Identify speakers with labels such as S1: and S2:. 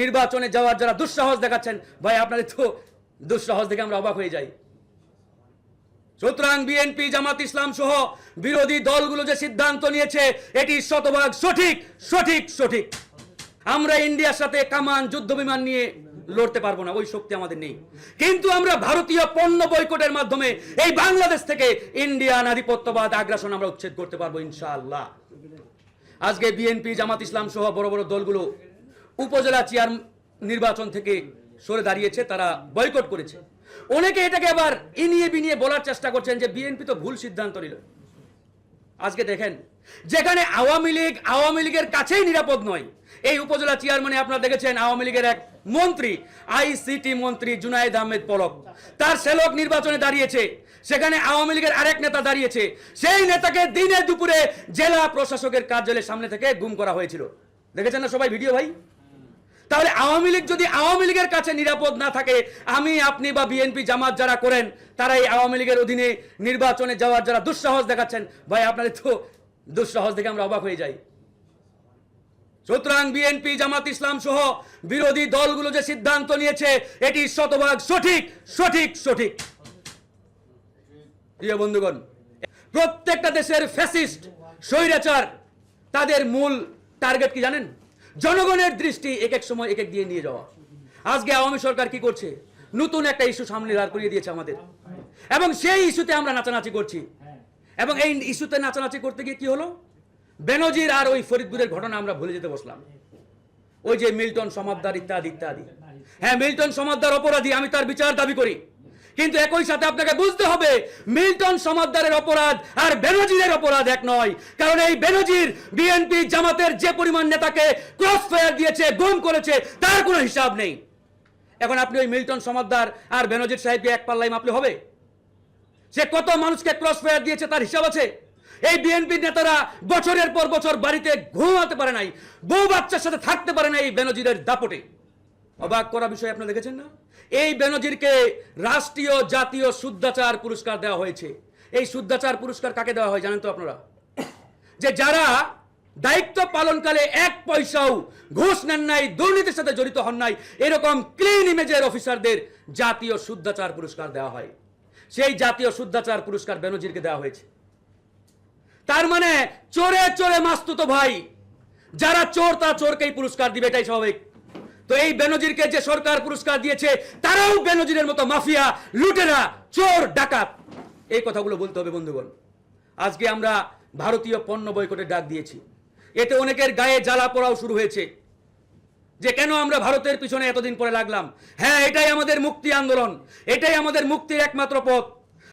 S1: নির্বাচনে যাওয়ার যারা দুঃসাহস দেখাচ্ছেন, ভাই, আপনাদের তো দুঃসাহস দেখে আমরা অবাক হয়ে যাই। সুতরাং বিএনপি, জামাত ইসলাম সহ বিরোধী দলগুলো যে সিদ্ধান্ত নিয়েছে, এটি শতভাগ সঠিক সঠিক সঠিক। আমরা ইন্ডিয়ার সাথে কামান যুদ্ধ বিমান নিয়ে লড়তে পারব না, ওই শক্তি আমাদের নেই। কিন্তু আমরা ভারতীয় পণ্য বয়কটের মাধ্যমে এই বাংলাদেশ থেকে ইন্ডিয়ান আধিপত্যবাদ, আগ্রাসন আমরা উচ্ছেদ করতে পারব, ইনশাআল্লাহ। আজকে বিএনপি, জামাত ইসলাম সহ বড় বড় দলগুলো উপজেলা চেয়ার নির্বাচন থেকে সরে দাঁড়িয়েছে, তারা বয়কট করেছে। অনেকে এটাকে আবার ইনিয়ে বিনিয়ে বলার চেষ্টা করছেন যে বিএনপি তো ভুল সিদ্ধান্ত নিল। আজকে দেখেন, যেখানে আওয়ামী লীগ আওয়ামী লীগের কাছেই নিরাপদ নয়, এই উপজেলা চেয়ারম্যানে আপনারা দেখেছেন আওয়ামী লীগের এক মন্ত্রী, আইসিটি মন্ত্রী জুনায়েদ আহমেদ পলক। তার সেলক নির্বাচনে দাঁড়িয়েছে, সেখানে আওয়ামী লীগের আরেক নেতা দাঁড়িয়েছে। সেই নেতাকে দিনে দুপুরে জেলা প্রশাসকের কার্যালয়ের সামনে থেকে গুম করা হয়েছিল। দেখেছেন না সবাই ভিডিও ভাই? তাহলে আওয়ামী লীগ যদি আওয়ামী লীগের কাছে নিরাপদ না থাকে, আমি, আপনি বা বিএনপি জামাত যারা করেন, তারা এই আওয়ামী লীগের অধীনে নির্বাচনে যাওয়ার যারা দুঃসাহস দেখাচ্ছেন, ভাই, আপনাদের তো দুঃসাহস দেখে আমরা অবাক হয়ে যাই। সুতরাং বিএনপি, জামাত ইসলাম সহ বিরোধী দলগুলো যে সিদ্ধান্ত নিয়েছে, এটি শতভাগ সঠিক সঠিক সঠিক। প্রিয় বন্ধুগণ, প্রত্যেকটা দেশের ফ্যাসিস্ট, স্বৈরাচার, তাদের মূল টার্গেট কি জানেন? জনগণের দৃষ্টি এক এক সময় এক এক দিয়ে নিয়ে যাওয়া। আজকে আওয়ামী সরকার কি করছে? নতুন একটা ইস্যু সামনে দাঁড় করিয়ে দিয়েছে আমাদের। এবং সেই ইস্যুতে আমরা নাচানাচি করছি। এবং এই ইস্যুতে নাচানাচি করতে গিয়ে কি হলো? বেনজির আর ওই ফরিদপুরের ঘটনা আমরা ভুলে যেতে বসলাম। ওই যে মিল্টন সমাবদার ইত্যাদি ইত্যাদি। হ্যাঁ মিল্টন সমাবদার অপরাধী, আমি তার বিচার দাবি করি। কিন্তু একই সাথে আপনাকে বুঝতে হবে, মিল্টন সমাদদারের অপরাধ আর বেনজিরের অপরাধ এক নয়। কারণ এই বেনজির বিএনপি জামাতের যে পরিমাণ নেতাকে ক্রস ফায়ার দিয়েছে, গুম করেছে, তার কোনো হিসাব নেই। এখন আপনি ওই মিল্টন সমাদদার আর বেনজির সাহেবকে এক পাল্লাই মাপলে হবে? সে কত মানুষকে ক্রস ফায়ার দিয়েছে, তার হিসাব আছে? এই বিএনপি নেতারা বছরের পর বছর বাড়িতে ঘুমাতে পারে নাই, বউ বাচ্চার সাথে থাকতে পারে না এই বেনজিরের দাপটে। অবাক করা বিষয় আপনি দেখেছেন না? এই বেনজিরকে রাষ্ট্রীয় জাতীয় শুদ্ধাচার পুরস্কার দেওয়া হয়েছে। এই শুদ্ধাচার পুরস্কার কাকে দেওয়া হয় জানেন তো আপনারা? যে যারা দায়িত্ব পালনকালে এক পয়সাও ঘুষ নেন নাই, দুর্নীতির সাথে জড়িত হন নাই, এরকম ক্লিন ইমেজের অফিসারদের জাতীয় শুদ্ধাচার পুরস্কার দেওয়া হয়। সেই জাতীয় শুদ্ধাচার পুরস্কার বেনজিরকে দেওয়া হয়েছে। তার মানে চোরে চোরে মাস্তুত ভাই, যারা চোর তারা চোরকেই পুরস্কার দিবে, এটাই স্বাভাবিক। তো এই বেনজিরকে যে সরকার পুরস্কার দিয়েছে, তারাও বেনজিরের মতো মাফিয়া, লুটেরা, চোর, ডাকাত। এই কথাগুলো বলতে হবে, বন্ধুগণ। আজকে আমরা ভারতীয় পণ্য বয়কটের ডাক দিয়েছি। এতে অনেকের গায়ে জ্বালা পড়াও শুরু হয়েছে। যে কেন আমরা ভারতের পিছনে এতদিন পরে লাগলাম? হ্যাঁ এটাই আমাদের মুক্তি আন্দোলন। এটাই আমাদের মুক্তির একমাত্র পথ।